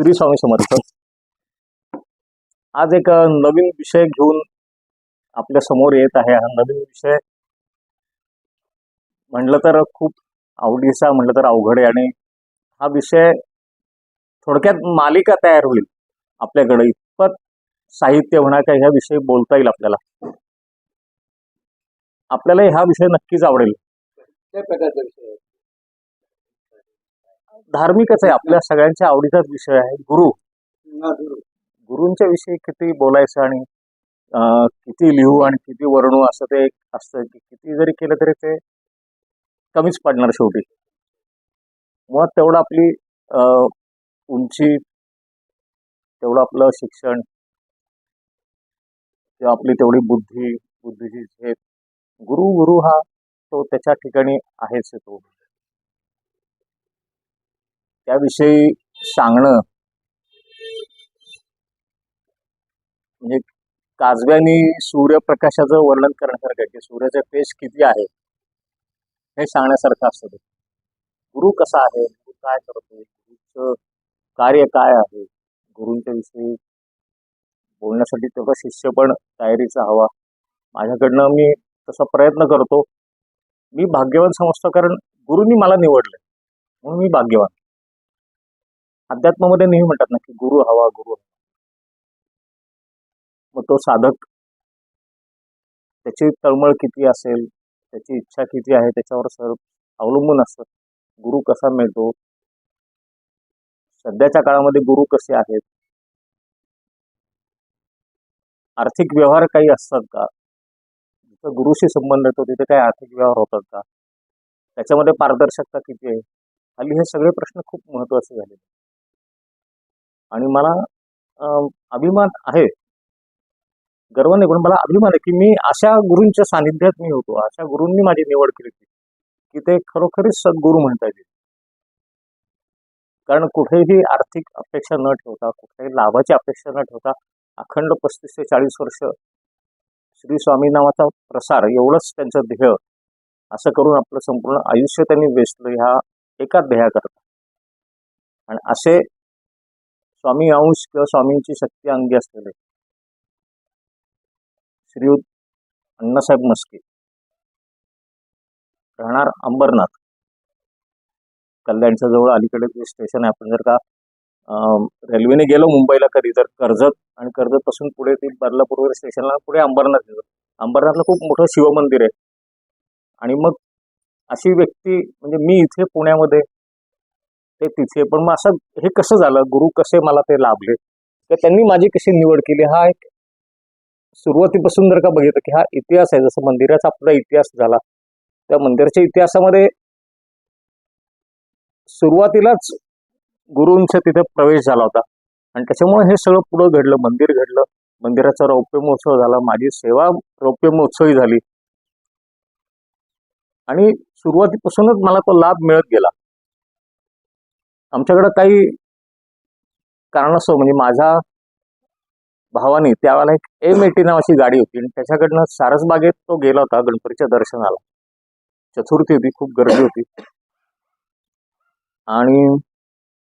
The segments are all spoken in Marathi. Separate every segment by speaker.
Speaker 1: श्री स्वामी समर्थ. आज एक नवीन विषय घेऊन आपल्यासमोर येत आहे. हा नवीन विषय म्हटलं तर खूप आवडीचा म्हटलं तर अवघड आहे. आणि हा विषय थोडक्यात मालिका तयार होईल आपल्याकडे. इतपत साहित्य म्हणा का ह्या विषयी बोलता येईल आपल्याला. आपल्याला हा विषय नक्कीच आवडेल.
Speaker 2: त्या प्रकारचा विषय.
Speaker 1: धार्मिकच आहे. आपल्या सगळ्यांच्या आवडीचाच विषय आहे. गुरु.
Speaker 2: गुरु.
Speaker 1: गुरूंच्या विषयी किती बोलायचं आणि किती लिहू आणि किती वर्णू असं ते असतं की किती जरी केलं तरी ते कमीच पडणार शेवटी. मुळात तेवढं आपली उंची तेवढं आपलं शिक्षण किंवा आपली तेवढी बुद्धी बुद्धीची झेप. गुरु गुरु हा तो त्याच्या ठिकाणी आहेच आहे तो. त्याविषयी सांगणं म्हणजे काजव्यानी सूर्यप्रकाशाचं वर्णन करण्यासारखं की सूर्याचा पेश किती आहे हे सांगण्यासारखं असतं ते. गुरु कसा आहे? गुरु काय करतो गुरुचं कार्य काय आहे? गुरूंच्या विषयी बोलण्यासाठी तेवढा शिष्य पण तयारीचा हवा. माझ्याकडनं मी तसा प्रयत्न करतो. मी भाग्यवान समजतो कारण गुरुंनी मला निवडलं म्हणून मी भाग्यवान. अध्यात्मामध्ये नेहमी म्हणतात ना की गुरु हवा गुरु हवा. मग तो साधक त्याची तळमळ किती असेल त्याची इच्छा किती आहे त्याच्यावर सर्व अवलंबून असतं. गुरु कसा मिळतो? सध्याच्या काळामध्ये गुरु कसे आहेत? आर्थिक व्यवहार काही असतात का? जिथं गुरुशी संबंध येतो तिथे काही आर्थिक व्यवहार होतात का? त्याच्यामध्ये पारदर्शकता किती आहे? हल्ली हे सगळे प्रश्न खूप महत्त्वाचे झाले आणि मला अभिमान आहे. गर्व नाही पण मला अभिमान आहे की मी अशा गुरूंच्या सानिध्यात मी होतो. अशा गुरूंनी माझी निवड केली होती की ते खरोखरीच सद्गुरू म्हणता येतील. कारण कुठेही आर्थिक अपेक्षा न ठेवता कुठेही लाभाची अपेक्षा न ठेवता अखंड पस्तीस ते चाळीस वर्ष श्री स्वामी नावाचा प्रसार एवढंच त्यांचं ध्येय असं करून आपलं संपूर्ण आयुष्य त्यांनी वेचलं ह्या एका ध्येयाकरता. आणि असे स्वामी अंश किंवा स्वामींची शक्ती अंगी असलेले. श्रीयुत अण्णासाहेब मस्के राहणार अंबरनाथ. कल्याणच्या जवळ अलीकडे जे स्टेशन आहे आपण जर का रेल्वेने गेलो मुंबईला कधी तर कर्जत आणि कर्जत पासून पुढे ते बदलापूर वगैरे स्टेशनला पुढे अंबरनाथ येतो. अंबरनाथला खूप मोठं शिवमंदिर आहे. आणि मग अशी व्यक्ती म्हणजे मी इथे पुण्यामध्ये ते तिथे. पण मग असं हे कसं झालं? गुरु कसे मला ते लाभले? तर त्यांनी माझी कशी निवड केली? हा एक सुरुवातीपासून जर का बघितलं की हा इतिहास आहे. जसं मंदिराचा आपला इतिहास झाला. त्या मंदिराच्या इतिहासामध्ये सुरुवातीलाच गुरूंचा तिथे प्रवेश झाला होता. आणि त्याच्यामुळे हे सगळं पुढं घडलं. मंदिर घडलं. मंदिराचा रौप्य महोत्सव झाला. माझी सेवा रौप्य महोत्सवी झाली. आणि सुरुवातीपासूनच मला तो लाभ मिळत गेला. आमच्याकडं काही कारणास्तव म्हणजे माझ्या भावाने त्यावेळेला एक एम एटी नावाची गाडी होती आणि त्याच्याकडनं सारसबागेत तो गेला होता गणपतीच्या दर्शनाला. चतुर्थी होती खूप गर्दी होती. आणि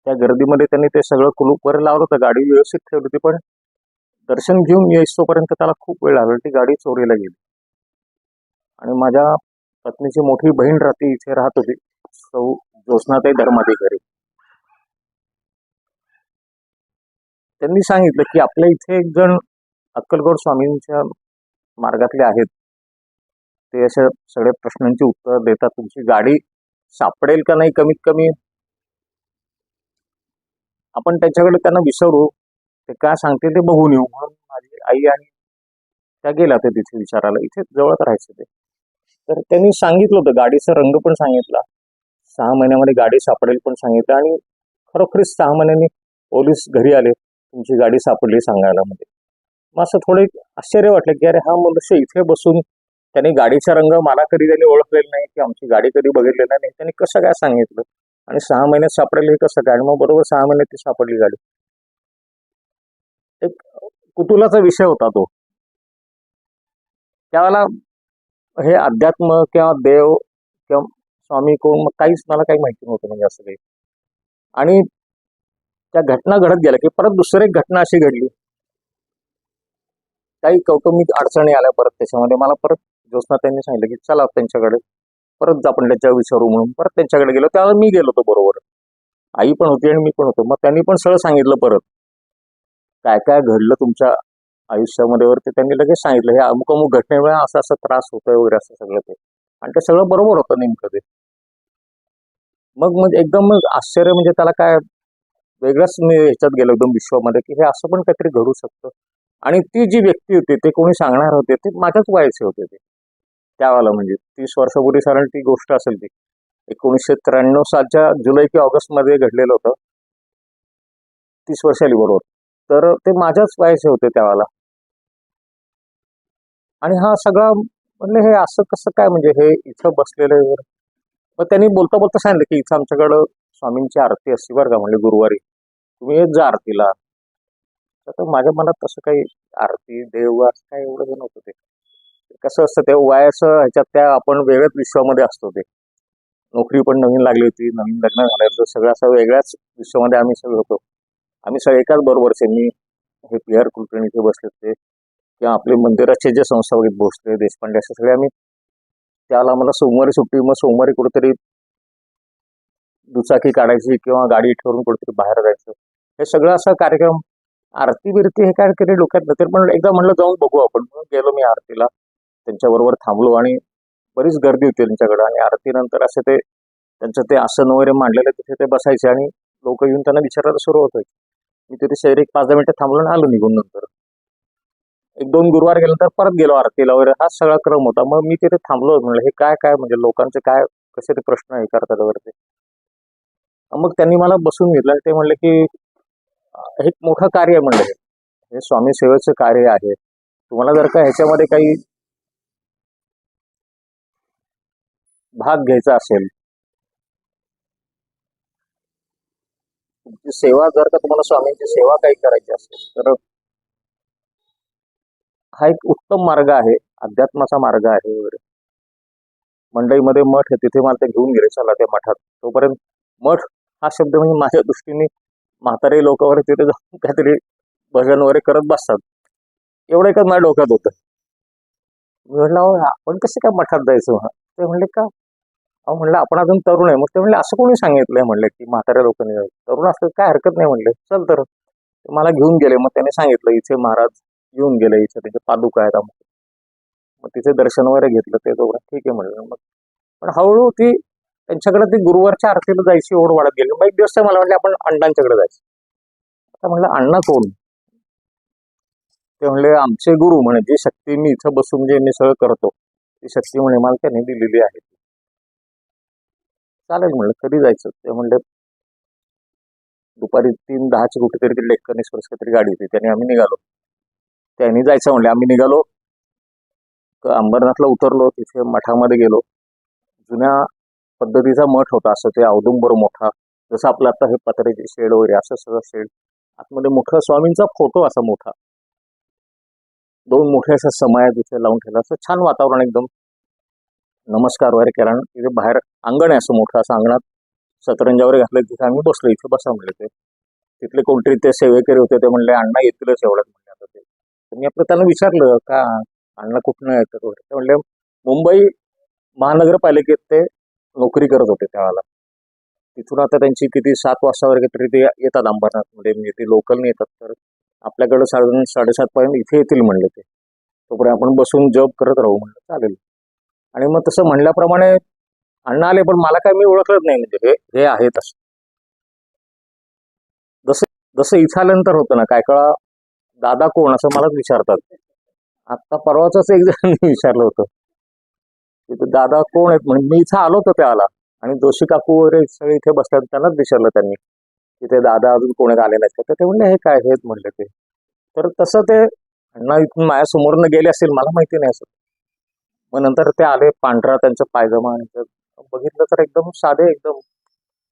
Speaker 1: त्या गर्दीमध्ये त्यांनी ते सगळं कुलूप वगैरे लावलं होतं गाडी व्यवस्थित ठेवली होती पण दर्शन घेऊन येईस्तोपर्यंत त्याला खूप वेळ लागला ती गाडी चोरीला गेली. आणि माझ्या पत्नीची मोठी बहीण राहते इथे राहत होती सौ ज्योत्नाताई धर्माधिकारी. त्यांनी सांगितलं की आपल्या इथे एक जण अक्कलकोट स्वामींच्या मार्गातले आहेत. ते अशा सगळ्या प्रश्नांची उत्तर देतात. तुमची गाडी सापडेल का नाही कमीत कमी? आपण त्याच्याकडे त्यांना विसरू. ते काय सांगते ते बघून येऊ. म्हणून माझी आई आणि त्या गेल्या ते तिथे विचारायला. इथे जवळच राहायचं ते. तर त्यांनी सांगितलं होतं. गाडीचा रंग पण सांगितला. सहा महिन्यामध्ये गाडी सापडेल पण सांगितलं. आणि खरोखरीच सहा महिन्यांनी पोलीस घरी आले. तुमची गाडी सापडली सांगायला. मध्ये मग असं थोडं आश्चर्य वाटलं की अरे हा मनुष्य इथे बसून त्यांनी गाडीचा रंग मला कधी त्यांनी ओळखलेला नाही की आमची गाडी कधी बघितलेला नाही. त्यांनी कसं काय सांगितलं? आणि सहा महिन्यात सापडेल हे कसं काय? आणि मग बरोबर सहा महिन्यात ती सापडली गाडी. एक कुतुलाचा विषय होता तो. त्यावेळेला हे अध्यात्म किंवा देव किंवा स्वामी कोण मग काहीच मला काही माहिती नव्हतं म्हणजे असं काही. आणि त्या घटना घडत गेल्या की परत दुसरी एक घटना अशी घडली. काही कौटुंबिक अडचणी आल्या परत त्याच्यामध्ये. मला परत ज्योत्ना त्यांनी सांगितलं की चला त्यांच्याकडे परत आपण त्याच्या विचारू म्हणून. परत त्यांच्याकडे गेलो. त्यावेळेला मी गेलो होतो बरोबर. आई पण होती आणि मी पण होतो. मग त्यांनी पण सगळं सांगितलं परत. काय काय घडलं तुमच्या आयुष्यामध्ये वरती त्यांनी लगेच सांगितलं. हे अमुक अमुक घटनेमुळे असा असा त्रास होतोय वगैरे असं सगळं ते. आणि ते सगळं बरोबर होतं नेमकं ते. मग म्हणजे एकदम आश्चर्य म्हणजे त्याला काय वेगळंच मी ह्याच्यात गेलो एकदम विश्वामध्ये की हे असं पण काहीतरी घडू शकतं. आणि ती जी व्यक्ती होती ते कोणी सांगणार होते ते माझ्याच वयाचे होते ते. त्यावेळेला म्हणजे तीस वर्षापूर्वी साधारण ती गोष्ट असेल ती. एकोणीसशे त्र्याण्णव सालच्या जुलै की ऑगस्टमध्ये घडलेलं होतं. तीस वर्षाली बरोबर. तर ते माझ्याच वयाचे होते त्यावेळेला आणि हा सगळा म्हणले हे असं कसं काय म्हणजे हे इथं बसलेलं आहे? मग त्यांनी बोलता बोलता सांगितलं की इथं आमच्याकडं स्वामींची आरती असते बरं का म्हणजे गुरुवारी. तुम्ही येत जा आरतीला तर माझ्या मनात तसं काही आरती देव असं काही एवढं हे नव्हतं ते. कसं असतं ते वयाचं ह्याच्यात त्या आपण वेगळ्याच विश्वामध्ये असतो ते. नोकरी पण नवीन लागली होती नवीन लग्न झालं होतं सगळं असं वेगळ्याच विश्वामध्ये आम्ही सगळे होतो. आम्ही सगळे एकाच बरोबरचे मी हे पी आर कुलकर्णी इथे बसले होते किंवा आपले मंदिराचे जे संस्था वगैरे भोसले देशपांडे असे सगळे आम्ही त्याला आम्हाला सोमवारी सुट्टी मग सोमवारी कुठेतरी दुचाकी काढायची किंवा गाडी ठेवून कुठेतरी बाहेर जायचं. हे सगळं असं कार्यक्रम आरती बिरती हे काय कधी डोक्यात नसेल पण एकदा म्हणलं जाऊन बघू आपण. म्हणून गेलो मी आरतीला. त्यांच्याबरोबर थांबलो आणि बरीच गर्दी होती त्यांच्याकडे. आणि आरतीनंतर असे ते त्यांचं ते आसन वगैरे मांडलेलं तिथे ते बसायचे आणि लोक येऊन त्यांना विचारायला सुरू होत मी तिथे शहर एक पाच दहा मिनिटं थांबलो आणि आलो निघून नंतर. एक दोन गुरुवार गेल्यानंतर परत गेलो आरतीला वगैरे. हा सगळा क्रम होता. मग मी तिथे थांबलो म्हणलं हे काय काय म्हणजे लोकांचे काय कसे ते प्रश्न हे करतात वगैरे ते. मग त्यांनी मला बसून घेतलं. ते म्हणले की हे एक मोठं कार्य आहे म्हणलं हे. हे स्वामी सेवेचं कार्य आहे. तुम्हाला जर का ह्याच्यामध्ये काही भाग घ्यायचा असेल तुमची सेवा जर का तुम्हाला स्वामींची सेवा काही करायची असेल तर हा एक उत्तम मार्ग आहे. अध्यात्माचा मार्ग आहे. वगैरे मंडईमध्ये मठ आहे तिथे मला ते घेऊन गेले. चला त्या मठात. तोपर्यंत मठ हा शब्द म्हणजे माझ्या दृष्टीने म्हातारे लोक वगैरे तिथे जाऊन काहीतरी भजन वगैरे करत बसतात. एवढं एकच माझ्या डोक्यात होतं. मी म्हटलं अहो आपण कसे काय मठात जायचं ते म्हणले का अहो म्हणलं आपण अजून तरुण आहे. मग ते म्हणले असं कोणी सांगितलंय? म्हणले की म्हाताऱ्या लोकांनी जायचं. तरुण असलं काय हरकत नाही. म्हणले चल तर. ते मला घेऊन गेले. मग त्याने सांगितलं इथे महाराज येऊन गेले. इथे त्याचे पादुका आहेत अमुक. मग तिथे दर्शन वगैरे घेतलं. ते दोघं ठीक आहे. म्हणलं मग. पण हळूहळू ती त्यांच्याकडे ती गुरुवारच्या आरतीला जायची ओढ वाढत गेली. मग एक दिवस मला म्हटले आपण अण्णांच्याकडे जायचं. आता म्हणलं अण्णा कोण? ते म्हणले आमचे गुरु म्हणे जी शक्ती मी इथं बसून जे मी सगळं करतो ती शक्ती म्हणे मला त्यांनी दिलेली आहे. चालेल म्हणलं कधी जायचं? ते म्हणले दुपारी तीन दहाची कुठेतरी ती लेखन एक्सप्रेस काहीतरी गाडी होती. त्याने आम्ही निघालो. त्यांनी जायचं म्हणले आम्ही निघालो. अंबरनाथला उतरलो तिथे मठामध्ये गेलो. जुन्या पद्धतीचा मठ होता असं ते औदुंबर मोठा जसं आपलं आता हे पत्र्याचे शेड वगैरे असं सगळं शेड. आतमध्ये मोठा स्वामींचा फोटो असा मोठा. दोन मोठे अशा समाया तिथे लावून ठेवला. असं छान वातावरण एकदम. नमस्कार वगैरे केला आणि तिथे बाहेर अंगण आहे असं मोठं असं अंगणात सतरंजा वगैरे घातलं तिथे आम्ही बसलो इथे बसा म्हणले ते. तिथले कोणतरी ते सेवेकरी होते ते म्हणले अण्णा येतीलच एवढ्यात. म्हणले आता ते. मी आपलं त्यांना विचारलं का अण्णा कुठनं येतात? वगैरे. ते म्हणले मुंबई महानगरपालिकेत ते नोकरी करत होते त्यावेळेला तिथून आता त्यांची किती सात वाजता वगैरे तरी ते येतात अंबरनाथमध्ये म्हणजे ते लोकलने येतात. तर आपल्याकडं साधारण साडेसातपर्यंत इथे येतील म्हणले ते. तोपर्यंत आपण बसून जॉब करत राहू म्हणलं चालेल. आणि मग तसं म्हणल्याप्रमाणे अण्णा आले पण मला काय मी ओळखलंच नाही म्हणजे हे हे आहेत असं जसं जसं इथं आल्यानंतर होतं ना काय कळा दादा कोण असं मलाच विचारतात. आता परवाच एक जण विचारलं होतं. तिथे दादा कोण आहेत म्हणजे मी इथं आलो होतो त्याला आणि जोशी काकू वगैरे सगळे इथे बसतात त्यांनाच विचारलं त्यांनी. की ते दादा अजून कोणी आले नाहीत. तर ते म्हणले हे काय हेच म्हणले ते. तर तसं ते अण्णा इथून माझ्या समोरनं गेले असेल मला माहिती नाही असं. मग नंतर ते आले पांढरा त्यांचा पायजमा आणि बघितलं तर एकदम साधे एकदम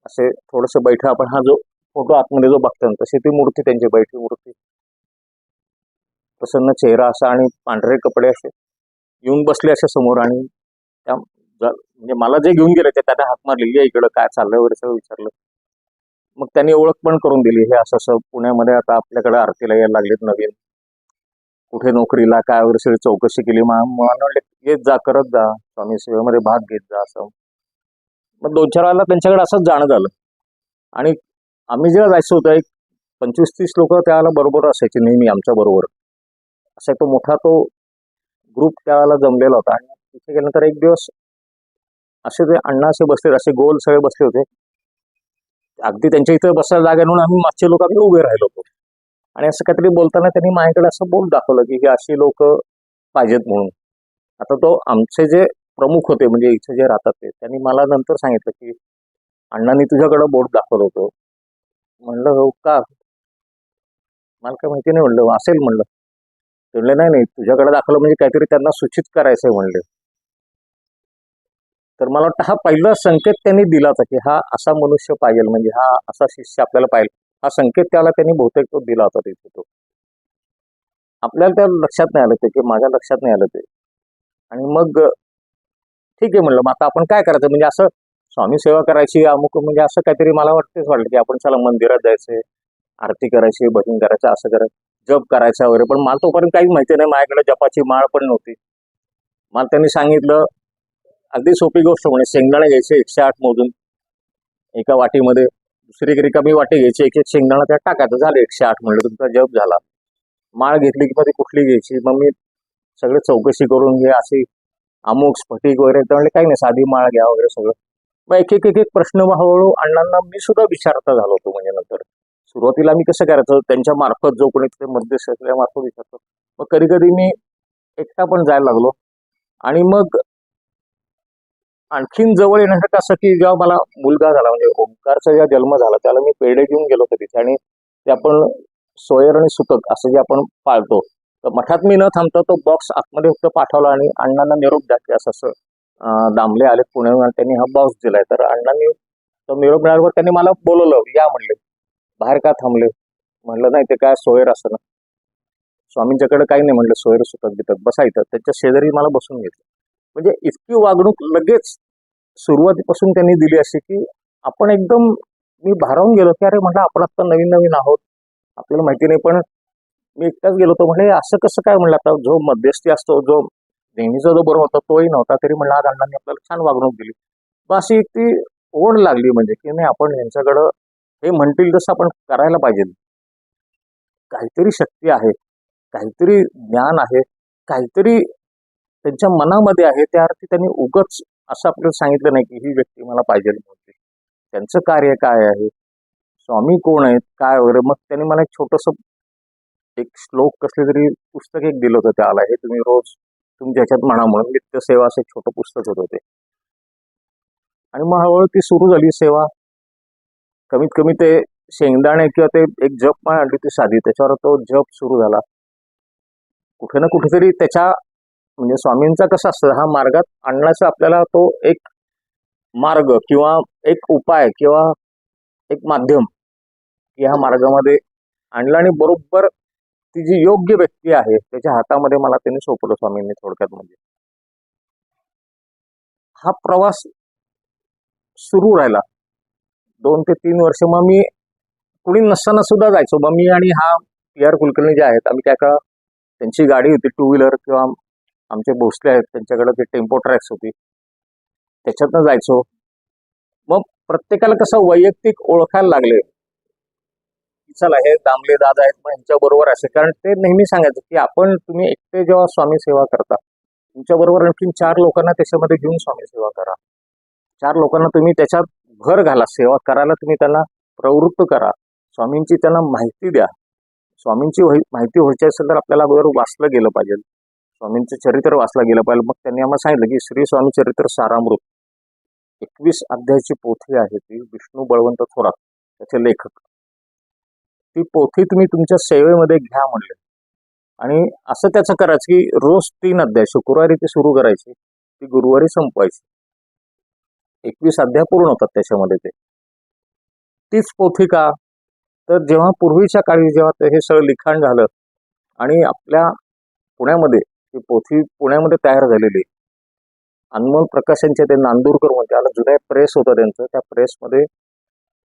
Speaker 1: असे थोडंसं बैठं. आपण हा जो फोटो आतमध्ये जो बघतो ना तशी ती मूर्ती त्यांची बैठी मूर्ती. प्रसन्न चेहरा असा आणि पांढरे कपडे असे. येऊन बसले असे समोर आणि त्या ज- म्हणजे मला जे घेऊन गेले ते त्याने हात मारलेली आहे इकडं काय चाललंय वगैरे सगळं विचारलं. मग त्यांनी ओळख पण करून दिली. हे असं असं पुण्यामध्ये आता आपल्याकडे आरतीला यायला लागलेत नवीन. कुठे नोकरीला काय वगैरे सगळी चौकशी केली. म्हणले येत जा करत जा. स्वामी सेवेमध्ये भाग घेत जा असं. मग दोन चार वेळेला त्यांच्याकडे असंच जाणं झालं. आणि आम्ही जेव्हा जायचं होतं एक पंचवीस तीस लोक त्यावेळेला बरोबर असायचे नेहमी आमच्या बरोबर. असा तो मोठा तो ग्रुप त्यावेळेला जमलेला होता. आणि तिथे गेल्यानंतर एक दिवस असे ते अण्णा असे बसले असे गोल सगळे बसले होते. अगदी त्यांच्या इथं बसायला जागा म्हणून आम्ही मागचे लोक आम्ही उभे राहिलो होतो. आणि असं काहीतरी बोलताना त्यांनी माझ्याकडे असं बोल दाखवलं की हे अशी लोक पाहिजेत म्हणून. आता तो आमचे जे प्रमुख होते म्हणजे इथे जे राहतात ते त्यांनी मला नंतर सांगितलं की अण्णांनी तुझ्याकडं बोट दाखवलं होतं. म्हणलं हो का? मला काय माहिती नाही म्हणलं. असेल म्हणलं. म्हणले नाही नाही तुझ्याकडे दाखवलं म्हणजे काहीतरी त्यांना सूचित करायचंय म्हणले. तर मला वाटतं हा पहिला संकेत त्यांनी दिला होता की हा असा मनुष्य पाहिजे म्हणजे हा असा शिष्य आपल्याला पाहिजे. हा संकेत त्याला त्यांनी बहुतेक तो दिला होता तिथे तो. आपल्याला त्या लक्षात नाही आलं ते की माझ्या लक्षात नाही आलं ते. आणि मग ठीक आहे म्हणलं मग आता आपण काय करायचं? म्हणजे असं स्वामी सेवा करायची अमुक म्हणजे असं काहीतरी मला वाटतेच वाटलं की आपण चला मंदिरात जायचंय आरती करायची भजन करायचं असं करायचं जप करायचा वगैरे. पण मला तोपर्यंत काही माहिती नाही माझ्याकडे जपाची माळ पण नव्हती. मला त्यांनी सांगितलं अगदी सोपी गोष्ट म्हणे शेंगदाणे घ्यायचे एकशे आठ मोजून एका वाटीमध्ये. दुसरी रिकामी वाटी घ्यायची एक एक शेंगदाणा त्यात टाकायचं. झालं एकशे आठ म्हणलं तुमचा जप झाला. माळ घेतली की मग ती कुठली घ्यायची? मग मी सगळे चौकशी करून घे अशी अमुक स्फटिक वगैरे तर म्हणले काही नाही साधी माळ घ्या वगैरे सगळं. मग एक एक एक एक प्रश्न हळूहळू अण्णांना मी सुद्धा विचारता झालो होतो म्हणजे नंतर. सुरुवातीला मी कसं करायचं? त्यांच्या मार्फत जो कोणी तिथे मध्यस्थ मार्फत विचारतो. मग कधी कधी मी एकटा पण जायला लागलो. आणि मग आणखीन जवळ येण्यासाठी असं की जेव्हा मला मुलगा झाला म्हणजे ओंकारचा जेव्हा जन्म झाला त्याला मी पेढे घेऊन गेलो होतो तिथे आणि ते आपण सोयर आणि सुतक असं जे आपण पाळतो तर मठात मी न थांबता तो बॉक्स आतमध्ये फक्त पाठवला आणि अण्णांना निरोप द्या की असं असं दामले आले पुणे त्यांनी हा बॉक्स दिलाय. तर अण्णांनी तो निरोप मिळाल्यावर त्यांनी मला बोलवलं या म्हणले. बाहेर का थांबले? म्हणलं नाही ते काय सोयर असं ना. स्वामींच्याकडे काही नाही म्हणलं सोयर सुतक बितक बसायचं त्याच्या शेजारी मला बसून घेतलं. म्हणजे इतकी वागणूक लगेच सुरुवातीपासून त्यांनी दिली अशी की आपण एकदम मी भारावून गेलो की अरे म्हटलं आपण आता नवीन नवीन आहोत. आपल्याला माहिती नाही पण मी एकटाच गेलो होतो म्हणजे असं कसं काय? म्हणलं आता जो मध्यस्थी असतो जो नेहमीचा जो बरोबर होता तोही नव्हता तरी म्हणलं आज अण्णांनी आपल्याला छान वागणूक दिली. मग अशी एक ती ओढ लागली म्हणजे की नाही आपण यांच्याकडं हे म्हणतील तसं आपण करायला पाहिजे. काहीतरी शक्ती आहे काहीतरी ज्ञान आहे काहीतरी त्यांच्या मनामध्ये आहे त्या अर्थी त्यांनी उगच असं आपल्याला सांगितलं नाही की ही व्यक्ती मला पाहिजे म्हणते त्यांचं कार्य काय आहे? स्वामी कोण आहेत? काय वगैरे? मग त्यांनी मला एक छोटस एक श्लोक कसले तरी पुस्तक एक दिलं होतं त्याला. हे तुम्ही रोज तुमच्या ह्याच्यात म्हणा म्हणून नित्य सेवा असं एक छोटं पुस्तक होतं ते. आणि मग हळूहळू ती सुरू झाली सेवा. कमीत कमी ते शेंगदाणे किंवा ते एक जप पण आणली ती साधी. त्याच्यावर तो जप सुरू झाला. कुठे ना कुठेतरी त्याच्या म्हणजे स्वामींचा कसं असतं हा मार्गात आणण्याचा आपल्याला तो एक मार्ग किंवा एक उपाय किंवा एक माध्यम या मार्गामध्ये आणला आणि बरोबर ती जी योग्य व्यक्ती आहे त्याच्या हातामध्ये मला त्यांनी सोपवलं स्वामींनी थोडक्यात म्हणजे. हा प्रवास सुरू राहिला. दोन ते तीन वर्ष मग मी कुणी नसताना सुद्धा जायचो. मग मी आणि हा पी आर कुलकर्णी जे आहेत आम्ही त्या काळात त्यांची गाडी होती टू व्हीलर किंवा आमचे भोसले आहेत त्यांच्याकडे ते टेम्पो ट्रॅक्स होती. त्याच्यातनं जायचो. मग प्रत्येकाला कसं वैयक्तिक ओळखायला लागले. चला हे दामले दादा आहेत मग यांच्या बरोबर असे. कारण ते नेहमी सांगायचं की आपण तुम्ही एकटे जेव्हा स्वामी सेवा करता तुमच्या बरोबर आणखीन चार लोकांना त्याच्यामध्ये घेऊन स्वामी सेवा करा. चार लोकांना तुम्ही त्याच्यात भर घाला सेवा करायला तुम्ही त्यांना प्रवृत्त करा. स्वामींची त्यांना माहिती द्या. स्वामींची माहिती व्हायची असेल तर आपल्याला बरोबर वाचलं गेलं पाहिजे. स्वामींचं चरित्र वाचलं गेलं पाहिजे मग त्यांनी आम्हाला सांगितलं की श्री स्वामी चरित्र सारामृत. एकवीस अध्यायाची पोथी आहे ती विष्णू बळवंत थोरात त्याचे लेखक. ती पोथी तुम्ही तुमच्या सेवेमध्ये घ्या म्हणले. आणि असं त्याचं करायचं की रोज तीन अध्याय शुक्रवारी ती सुरू करायची ती गुरुवारी संपवायची. एकवीस अध्याय पूर्ण होतात त्याच्यामध्ये ते. तीच पोथी का? तर जेव्हा पूर्वीच्या काळी जेव्हा ते हे सगळं लिखाण झालं आणि आपल्या पुण्यामध्ये ही पोथी पुण्यामध्ये तयार झालेली अनमोल प्रकाश यांचे ते नांदूरकर म्हणते आला जुन्या प्रेस होता त्यांचं. त्या प्रेसमध्ये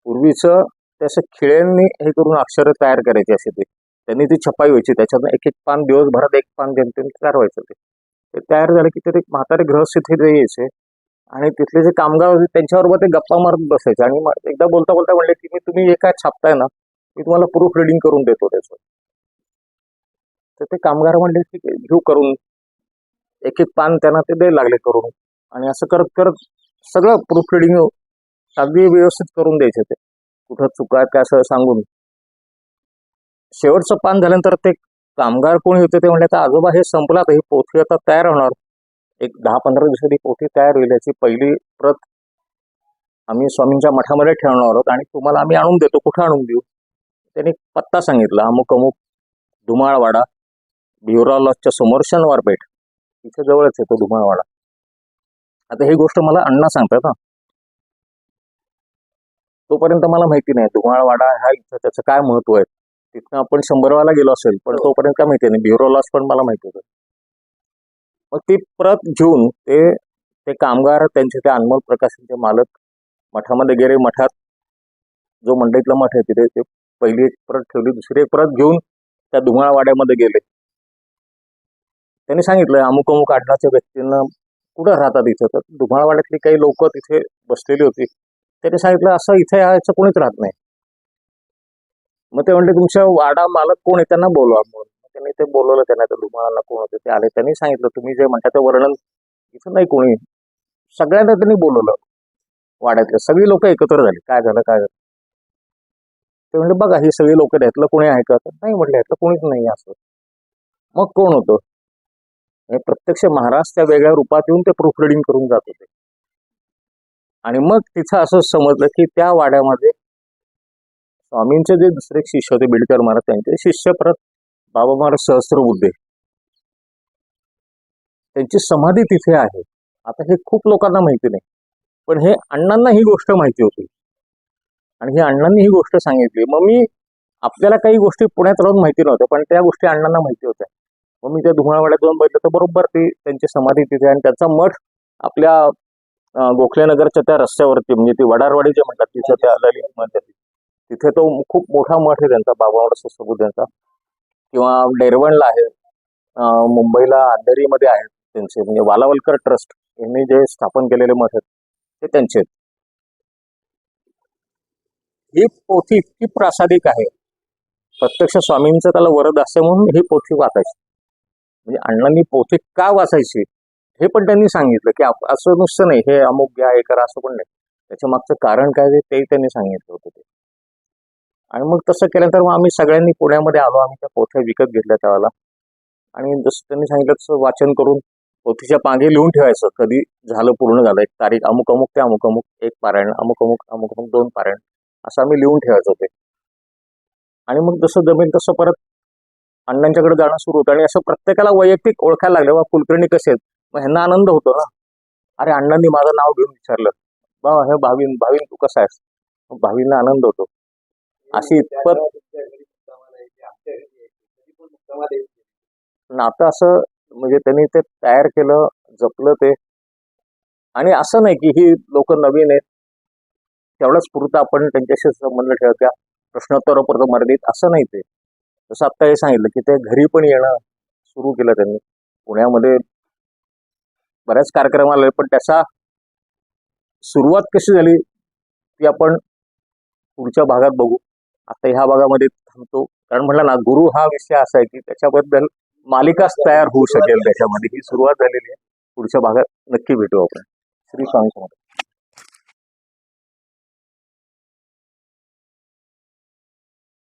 Speaker 1: पूर्वीचं त्याचं असं खिळ्यांनी हे करून अक्षरं तयार करायची असे ते. त्यांनी ती छपाई व्हायची. त्याच्यातनं एक एक पान दिवसभरात एक पान जनतेने तयार व्हायचं ते. तयार झालं की ते म्हातारे गृहस्थ तिथे यायचे आणि तिथले जे कामगार होते त्यांच्याबरोबर ते गप्पा मारत बसायचे. आणि मग एकदा बोलता बोलता म्हणले की मी तुम्ही जे काय छापताय ना? मी तुम्हाला प्रूफ रिडिंग करून देतो त्याचं. तर ते कामगार म्हणले की घेऊ करून. एक एक पान त्यांना ते द्यायला लागले करून. आणि असं करत करत सगळं प्रूफ रिडिंग अगदी व्यवस्थित करून द्यायचे ते. कुठं चुका काय असं सांगून. शेवटचं पान झाल्यानंतर ते कामगार कोणी होते ते म्हणले तर आजोबा हे संपला तर ही पोथी आता तयार होणार. एक दहा पंधरा दिवसात ही पोथी तयार होईल याची पहिली प्रत आम्ही स्वामींच्या मठामध्ये ठेवणार आहोत आणि तुम्हाला आम्ही आणून देतो. कुठं आणून देऊ? त्यांनी पत्ता सांगितला अमुक अमुक धुमाळवाडा. भिवरा लॉजच्या समोर शनिवार पेठ. इथे जवळच येतो धुमाळवाडा. आता ही गोष्ट मला अण्णा सांगतात हा. तोपर्यंत मला माहिती नाही धुमाळवाडा हा इथं त्याचं काय महत्त्व आहे? तिथनं आपण शंभरवाला गेलो असेल पण
Speaker 2: हो.
Speaker 1: तोपर्यंत काय माहिती नाही ब्युरो लॉस पण मला माहिती होतं. मग ती प्रत घेऊन ते ते कामगार त्यांचे ते अनमोल प्रकाशनचे मालक मठामध्ये गेले मठात जो मंडईतला मठ आहे तिथे ते पहिली एक प्रत ठेवली दुसरी एक प्रत घेऊन त्या धुमाळवाड्यामध्ये गेले. त्यांनी सांगितलं अमुक अमुक आडनाच्या व्यक्तींना कुठं राहतात इथं? तर धुमाळवाड्यातली काही लोक तिथे बसलेली होती. त्यांनी सांगितलं असं इथे यायचं कोणीच राहत नाही. मग ते म्हणले तुमच्या वाडा मालक कोण आहे? त्यांना बोलवा. म्हणून त्यांनी ते बोलवलं त्यांना त्या धुमाळांना कोण होते ते आले. त्यांनी सांगितलं तुम्ही जे म्हणता ते वर्णन इथं नाही कोणी. सगळ्यांना त्यांनी बोलवलं. वाड्यातले सगळी लोक एकत्र झाली. काय झालं काय झालं? ते म्हणले बघा ही सगळी लोक यातलं कोणी आहे का तर नाही म्हटलं यातलं कोणीच नाही असं. मग कोण होतं? म्हणजे प्रत्यक्ष महाराज त्या वेगळ्या रूपात येऊन ते प्रूफ रिडिंग करून जात होते. आणि मग तिथं असं समजलं की त्या वाड्यामध्ये स्वामींचे जे दुसरे शिष्य होते बिडकर महाराज त्यांचे शिष्य परत बाबा महाराज सहस्रबुद्धे. त्यांची समाधी तिथे आहे. आता हे खूप लोकांना माहिती नाही पण हे अण्णांना ही गोष्ट माहिती होती. आणि हे अण्णांनी ही गोष्ट सांगितली. मग मी आपल्याला काही गोष्टी पुण्यात राहून माहिती नव्हत्या पण त्या गोष्टी अण्णांना माहिती होत्या. मग मी त्या धुमाळवाड्यात जाऊन बघितलं तर बरोबर ती त्यांची समाधी तिथे आणि त्यांचा मठ आपल्या अं, गोखलेनगरच्या त्या रस्त्यावरती म्हणजे ती वडारवाडी जे म्हणतात तिथं त्या ललित मठ तिथे तो खूप मोठा मठ आहे त्यांचा बाबावाडा ससबुद्ध किंवा डेरवणला आहे. मुंबईला अंधेरीमध्ये आहेत त्यांचे म्हणजे वालावलकर ट्रस्ट यांनी जे स्थापन केलेले मठ आहेत ते त्यांचे आहेत. ही पोथी इतकी प्रासादिक आहे. प्रत्यक्ष स्वामींचं त्याला वरद असे म्हणून ही पोथी वाचायची. म्हणजे अण्णांनी पोथे का वाचायचे? हे पण त्यांनी सांगितलं की असं नुसतं नाही हे अमुक घ्या हे करा असं पण नाही. त्याच्या मागचं कारण काय आहे तेही त्यांनी सांगितलं होतं ते. आणि मग तसं केल्यानंतर मग आम्ही सगळ्यांनी पुण्यामध्ये आलो आम्ही त्या पोथ्या विकत घेतल्या त्यावेळेला. आणि जसं त्यांनी सांगितलं तसं वाचन करून पोथीच्या पांगे लिहून ठेवायचं. कधी झालं पूर्ण झालं. एक तारीख अमुक अमुक ते अमुक अमुक एक पारायण अमुक अमुक अमुक अमुक दोन पारायण. असं आम्ही लिहून ठेवायचं होते. आणि मग जसं जमेल तसं परत अण्णांच्याकडे जाणं सुरू होतं आणि असं प्रत्येकाला वैयक्तिक ओळखायला लागलं बा कुलकर्णी कसे आहेत? मग ह्यांना आनंद होतो ना. अरे अण्णांनी माझं नाव घेऊन विचारलं. बा हे भावीन भावीन तू कसा आहेस? भावींना आनंद होतो. अशी इतपत नातं असं म्हणजे त्यांनी ते तयार केलं जपलं ते. आणि असं नाही की ही लोक नवीन आहेत. तेवढंच पुरतं आपण त्यांच्याशी संबंध ठेवत्या प्रश्नोत्तर मर्यादित असं नाही ते. जसं आत्ता हे सांगितलं की ते घरी पण येणं सुरू केलं त्यांनी. पुण्यामध्ये बऱ्याच कार्यक्रम आले पण त्याचा सुरुवात कशी झाली ती आपण पुढच्या भागात बघू. आता ह्या भागामध्ये थांबतो. कारण म्हटलं ना गुरु हा विषय असा आहे की त्याच्याबद्दल मालिकाच तयार होऊ शकेल त्याच्यामध्ये. ही सुरुवात झालेली आहे. पुढच्या भागात नक्की भेटू आपण. श्री स्वामी